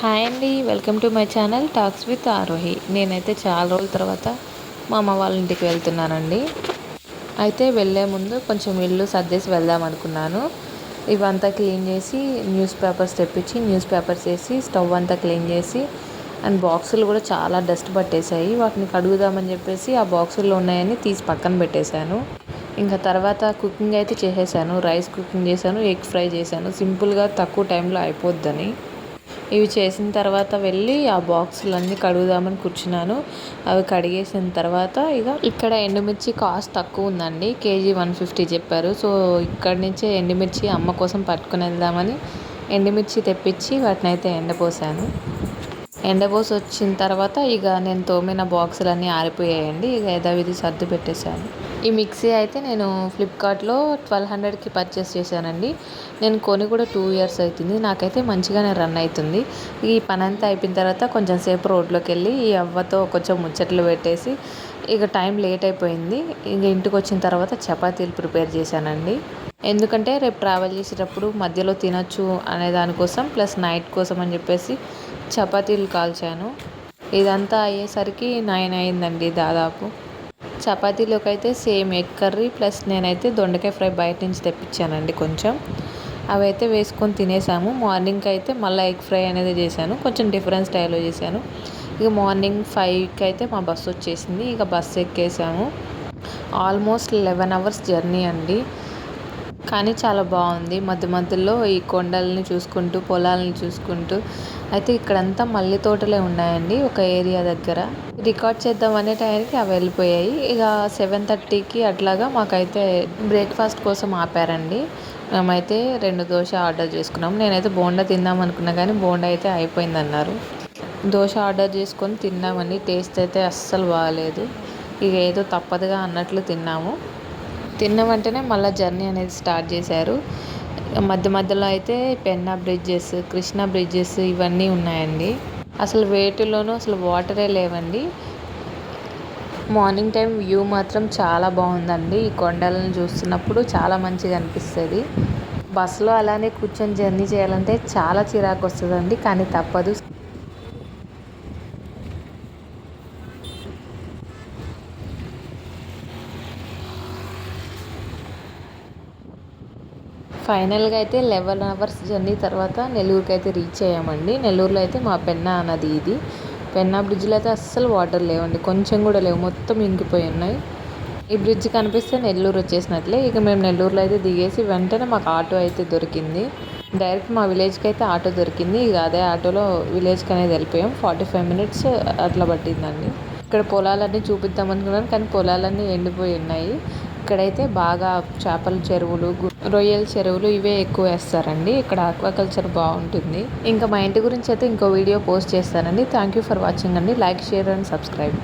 Hi అండి welcome to my channel talks with Aarohi. నేనైతే చాలా రోజుల తర్వాత మా అమ్మ వాళ్ళ ఇంటికి వెళ్తున్నానండి. అయితే వెళ్ళే ముందు కొంచెం ఇల్లు సర్దేసి వెళ్దాం అనుకున్నాను. ఇవంతా క్లీన్ చేసి న్యూస్ పేపర్స్ తెప్పించి న్యూస్ పేపర్స్ వేసి స్టవ్ అంతా క్లీన్ చేసి అండ్ బాక్సులు కూడా చాలా డస్ట్ పట్టేశాయి. వాటిని కడుగుదామని చెప్పేసి ఆ బాక్సుల్లో ఉన్నాయని తీసి పక్కన పెట్టేశాను. ఇంకా తర్వాత కుకింగ్ అయితే చేసేసాను రైస్ కుకింగ్ చేశాను ఎగ్ ఫ్రై చేశాను. సింపుల్గా తక్కువ టైంలో అయిపోద్దని. ఇవి చేసిన తర్వాత వెళ్ళి ఆ బాక్సులన్నీ కడుగుదామని కూర్చున్నాను. అవి కడిగేసిన తర్వాత ఇక ఇక్కడ ఎండుమిర్చి కాస్ట్ తక్కువ ఉందండి. కేజీ వన్ ఫిఫ్టీ చెప్పారు. సో ఇక్కడి నుంచే ఎండుమిర్చి అమ్మ కోసం పట్టుకుని వెళ్దామని ఎండుమిర్చి తెప్పించి వాటిని అయితే ఎండపోసాను. ఎండపోసి వచ్చిన తర్వాత ఇక నేను తోమిన బాక్సులన్నీ ఆరిపోయాయండి. ఇక యథావిధి సర్దు పెట్టేశాను. ఈ మిక్సీ అయితే నేను ఫ్లిప్కార్ట్లో ట్వెల్వ్ హండ్రెడ్కి పర్చేస్ చేశానండి. నేను కొని కూడా టూ ఇయర్స్ అవుతుంది నాకైతే మంచిగానే రన్ అవుతుంది ఈ పని అంతా అయిపోయిన తర్వాత కొంచెం సేపు రోడ్లోకి వెళ్ళి ఈ అవ్వతో కొంచెం ముచ్చట్లు పెట్టేసి ఇక టైం లేట్ అయిపోయింది. ఇంక ఇంటికి వచ్చిన తర్వాత చపాతీలు ప్రిపేర్ చేశానండి. ఎందుకంటే రేపు ట్రావెల్ చేసేటప్పుడు మధ్యలో తినొచ్చు అనే దానికోసం ప్లస్ నైట్ కోసం అని చెప్పేసి చపాతీలు కాల్చాను. ఇదంతా అయ్యేసరికి నైన్ అయిందండి దాదాపు. చపాతీలోకి అయితే సేమ్ ఎగ్ కర్రీ ప్లస్ నేనైతే దొండకాయ ఫ్రై బయట నుంచి తెప్పించానండి కొంచెం. అవి అయితే వేసుకొని తినేసాము. మార్నింగ్కి అయితే మళ్ళీ ఎగ్ ఫ్రై అనేది చేశాను. కొంచెం డిఫరెంట్ స్టైల్లో చేశాను. ఇక మార్నింగ్ ఫైవ్కి అయితే మా బస్సు వచ్చేసింది. ఇక బస్సు ఎక్కేసాము. ఆల్మోస్ట్ లెవెన్ అవర్స్ జర్నీ అండి. కానీ చాలా బాగుంది. మధ్య మధ్యలో ఈ కొండల్ని చూసుకుంటూ పొలాలని చూసుకుంటూ. అయితే ఇక్కడంతా మల్లె తోటలే ఉన్నాయండి ఒక ఏరియా దగ్గర. రికార్డ్ చేద్దాం అనే టైంకి అవి వెళ్ళిపోయాయి. ఇక సెవెన్ థర్టీకి అట్లాగా మాకైతే బ్రేక్ఫాస్ట్ కోసం ఆపారండి. మేమైతే రెండు దోశ ఆర్డర్ చేసుకున్నాం. నేనైతే బోండా తిందాం అనుకున్నా కానీ బోండా అయితే అయిపోయింది అన్నారు దోశ ఆర్డర్ చేసుకొని తిన్నామండి. టేస్ట్ అయితే అస్సలు బాగాలేదు ఇక ఏదో తప్పదుగా అన్నట్లు తిన్నాము. తిన్న వెంటనే మళ్ళీ జర్నీ అనేది స్టార్ట్ చేశారు. మధ్య మధ్యలో అయితే పెన్నా బ్రిడ్జెస్ కృష్ణా బ్రిడ్జెస్ ఇవన్నీ ఉన్నాయండి. అసలు వేటిలోనూ అసలు వాటరే లేవండి. మార్నింగ్ టైం వ్యూ మాత్రం చాలా బాగుందండి. ఈ కొండలను చూస్తున్నప్పుడు చాలా మంచిగా అనిపిస్తుంది. బస్సులో అలానే కూర్చొని జర్నీ చేయాలంటే చాలా చిరాకు వస్తుందండి కానీ తప్పదు. ఫైనల్గా అయితే లెవెన్ అవర్స్ జర్నీ తర్వాత నెల్లూరుకి అయితే రీచ్ అయ్యామండి. నెల్లూరులో అయితే మా పెన్నా నది ఇది. పెన్నా బ్రిడ్జ్లో అయితే అస్సలు వాటర్ లేవండి. కొంచెం కూడా లేవు. మొత్తం ఇంకిపోయి ఉన్నాయి. ఈ బ్రిడ్జ్ కనిపిస్తే నెల్లూరు వచ్చేసినట్లే. ఇక మేము నెల్లూరులో అయితే దిగేసి వెంటనే మాకు ఆటో అయితే దొరికింది. డైరెక్ట్ మా విలేజ్కి అయితే ఆటో దొరికింది. ఇక అదే ఆటోలో విలేజ్కి అనేది వెళ్ళిపోయాం. ఫార్టీ ఫైవ్ మినిట్స్ అట్లా పట్టిందండి. ఇక్కడ పొలాలన్నీ చూపిద్దాం అనుకున్నాను కానీ పొలాలన్నీ ఎండిపోయి ఉన్నాయి. ఇక్కడైతే బాగా చేపల చెరువులు రొయ్యల చెరువులు ఇవే ఎక్కువ వేస్తారండి. ఇక్కడ ఆక్వాకల్చర్ బాగుంటుంది. ఇంకా మా ఇంటి గురించి అయితే ఇంకో వీడియో పోస్ట్ చేస్తానండి. థ్యాంక్ యూ ఫర్ వాచింగ్ అండి. Like share and subscribe